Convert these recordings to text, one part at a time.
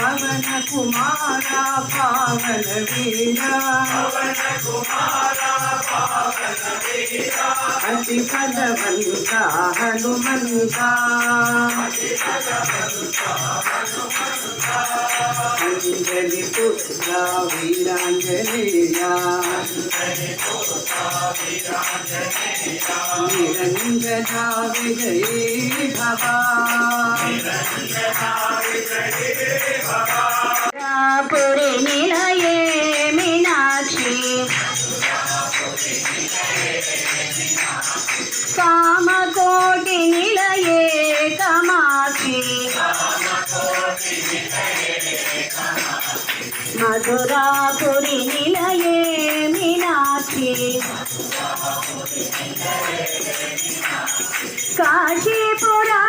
పవన కుమార పావన వీరా పవన కుమార పావన వీరా అతి పదవంత హనుమంత అంజలి పుత్ర వీరాంజనేయ నిరంజనా విజయీ భవ పురి నిలయే మీనాక్షి కామకోటి నిలయే కమాసి మధురాపురి నిలయే మీనాక్షి. కాశీపురా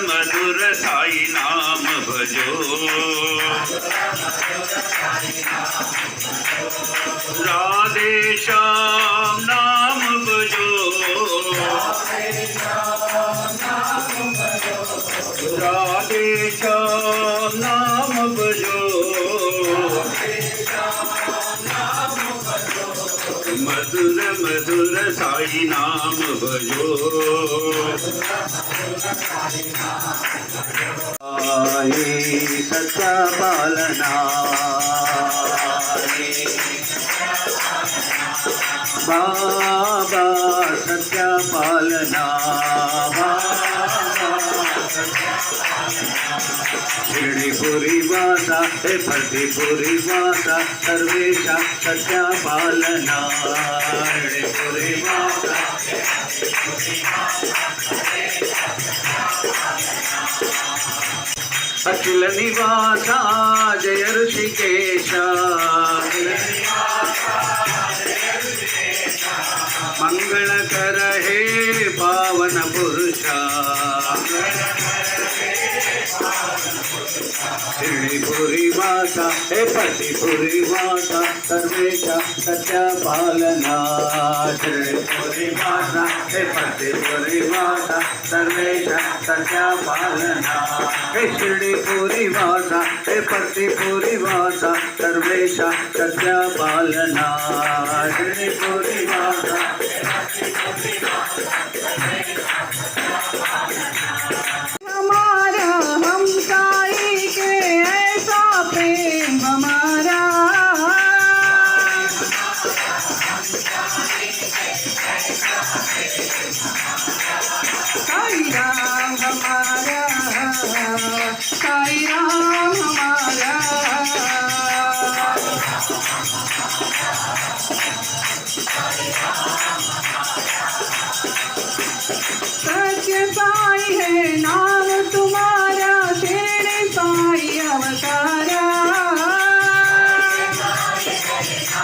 મધુર સાઈ નામ ભજો રાધે શ્યામ નામ મધુર સાઈ નામ ભજો સત્તા પાલના બાબા સત્યા પાલના બાબા पालना शिरडीपुरी वासा हे फर्दीपुरी वासा सर्वेशा सत्या पालना शिरडीपुरी वासा अखिल निवासा जय ऋषिकेश मंगलकर हे गिरणीपुरी माता हे पतिपुरी माता सर्वेशा सत्या पालना गिरणीपुरी माता हे पतिपुरी माता सर्वेशा सत्या पालना हे श्रीपुरी माता हे पतिपुरी माता सर्वेशा सत्या पालना गिरणीपुरी माता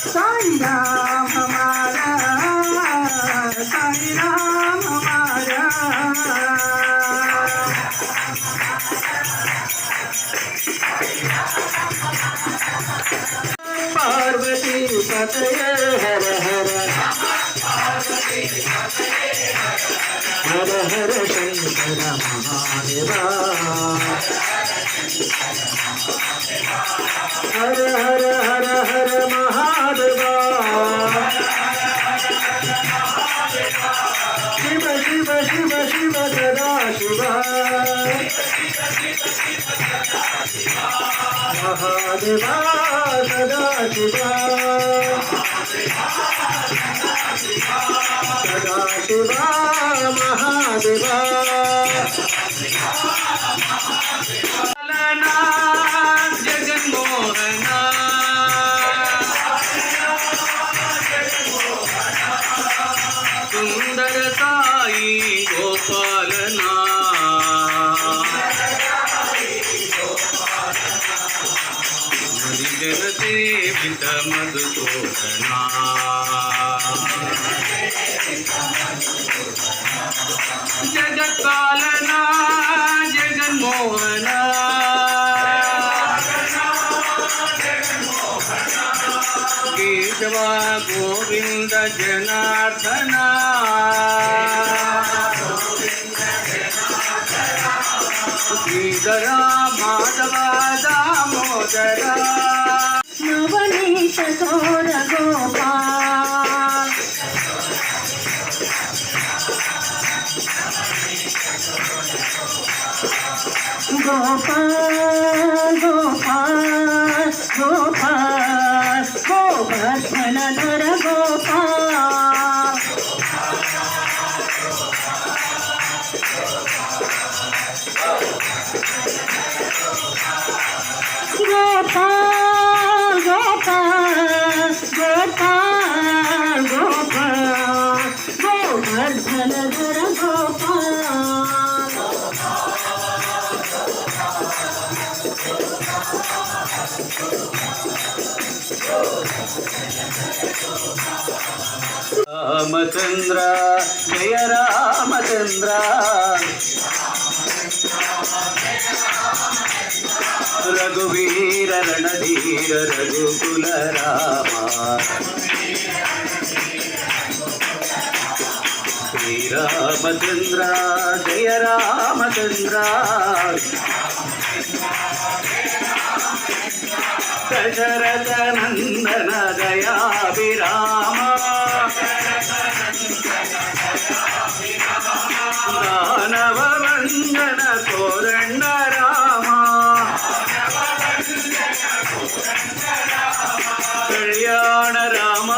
साई राम हमारा साई राम हमारा। पार्वती पतय हर हर। हर हर शंकर महादेवा మహాదేవా శివ శివ శివ శివ సదా జగత్పాలనా జగన్మోహన కేశవ గోవింద జనార్దన శ్రీధర మాధవ దామోదర నవనీత ఘోర గోపాల్ గోపాల్ రామచంద్ర జయ రామచంద్ర. రఘువీర రణధీర రఘుకుల రామ. శ్రీరామచంద్ర జయ రామచంద్ర. దశరథ నందన దయాభిరామ దానవ వందన కోరండ రామ కళ్యాణ రామ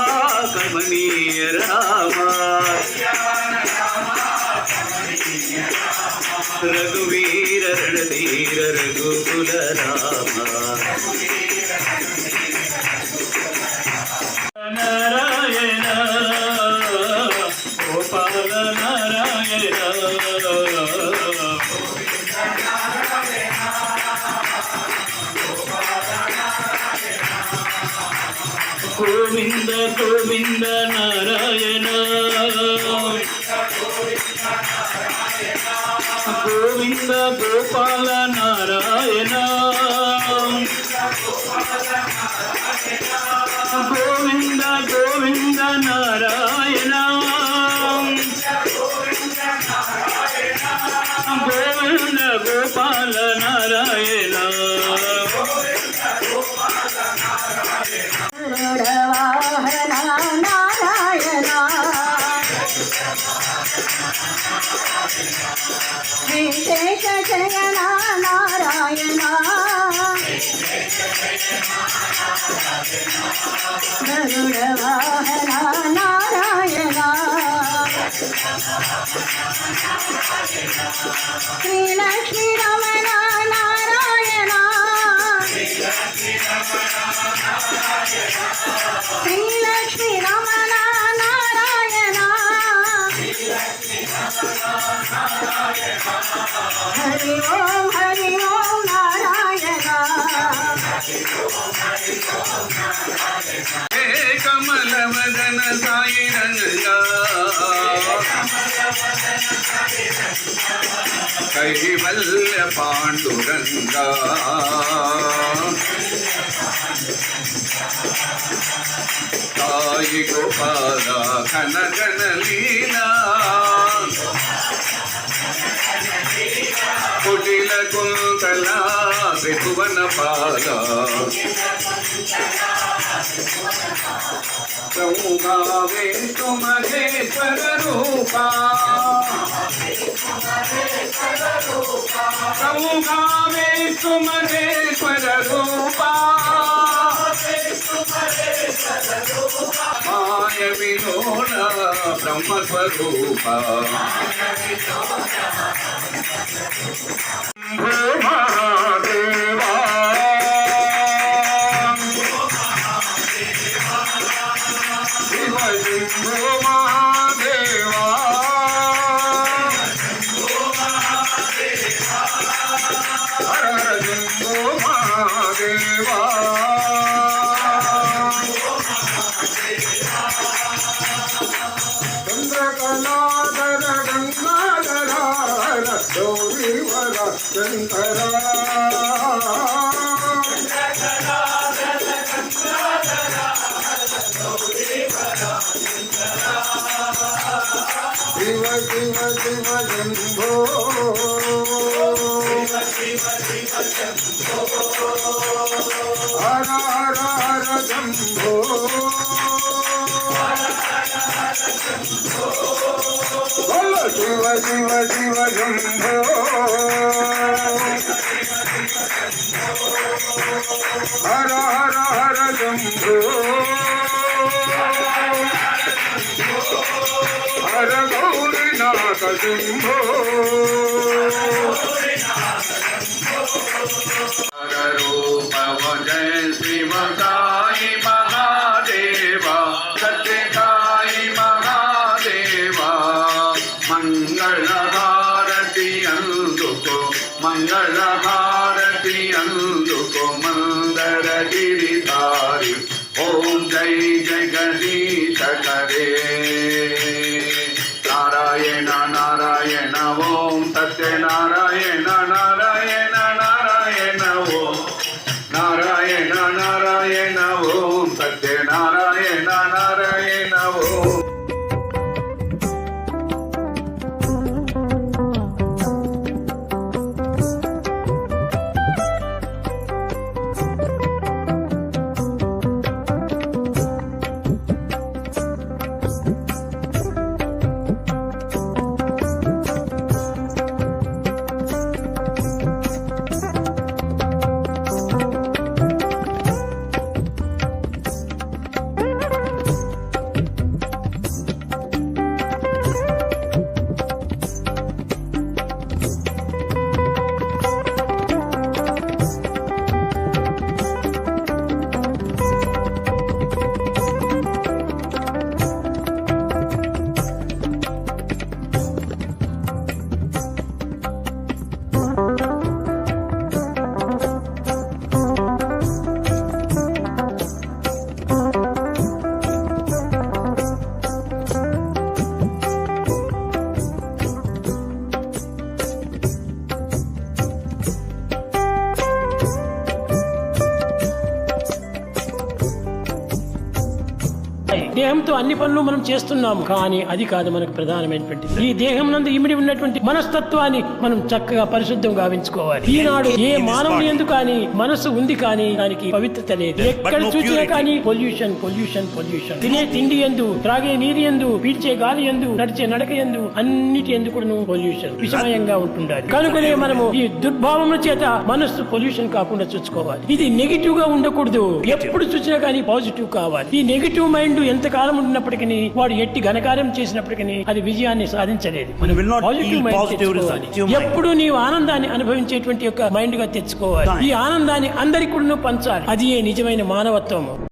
కమనీయ రామ రఘువీర రణధీర రఘుకుల రామ. గోవింద గోవింద నారాయణ గోవింద గోపాల నారాయణ గోవింద గోవింద నారాయణ గోవింద గోపాల నారాయణ గరుడవాహన నారాయణ శ్రీలక్ష్మీ రమణ నారాయణ. శ్రీలక్ష్మీ రమణ నారాయణ హరి ఓం హరి ఓం నారాయణ. కమల వదన సాయి రంగా కైవల్య పాండురంగా శ్రీ గోపాల ఘన ఘన లీలా. కుటిల కుంతలా త్రిభువన పాల సౌగావే రూపా సౌగావే రూపా మాయ వినోద బ్రహ్మస్వరూప. శివ శివ శివ శంభో హర హర హర శంభో బోలో శివ శివ శివ శంభో హర హర హర శంభో హర గౌరీనాథ శంభో హర రూప జయ శివ సాయి మహాదేవా సత్య సాయి మహాదేవా మంగళ హారతి అందుకో మంగళ హారతి అందుకో మందర గిరిధారి ఓం జై జగదీశ కరే దేహంతో అన్ని పనులు మనం చేస్తున్నాం. కానీ అది కాదు మనకు ప్రధానమైనటువంటి ఈ దేహం నందు ఇమిడి ఉన్నటువంటి మనస్తత్వాన్ని మనం చక్కగా పరిశుద్ధం గావించుకోవాలి. ఈనాడు ఏ మానవుని ఎందుకు కానీ మనసు ఉంది కానీ దానికి పవిత్రత లేదు. ఎక్కడ చూసినా. కానీ పొల్యూషన్ పొల్యూషన్ పొల్యూషన్. తినే తిండి ఎందు త్రాగే నీరు ఎందు పీల్చే గాలి ఎందు నడిచే నడక ఎందు అన్నిటి ఎందు కూడా పొల్యూషన్ విషమయంగా ఉంటుండాలి. కనుకనే మనము ఈ దుర్భావముల చేత మనస్సు పొల్యూషన్ కాకుండా చూసుకోవాలి. ఇది నెగిటివ్గా ఉండకూడదు ఎప్పుడు చూసినా కానీ పాజిటివ్ కావాలి. ఈ నెగిటివ్ మైండ్ ఎంత కాలం ఉన్నప్పటికీ వాడు ఎట్టి ఘనకార్యం చేసినప్పటికీ అది విజయాన్ని సాధించలేదు. ఎప్పుడు నీవు ఆనందాన్ని అనుభవించేటువంటి యొక్క మైండ్గా తెచ్చుకోవాలి. ఈ ఆనందాన్ని అందరికీ పంచాలి. అది ఏ నిజమైన మానవత్వము?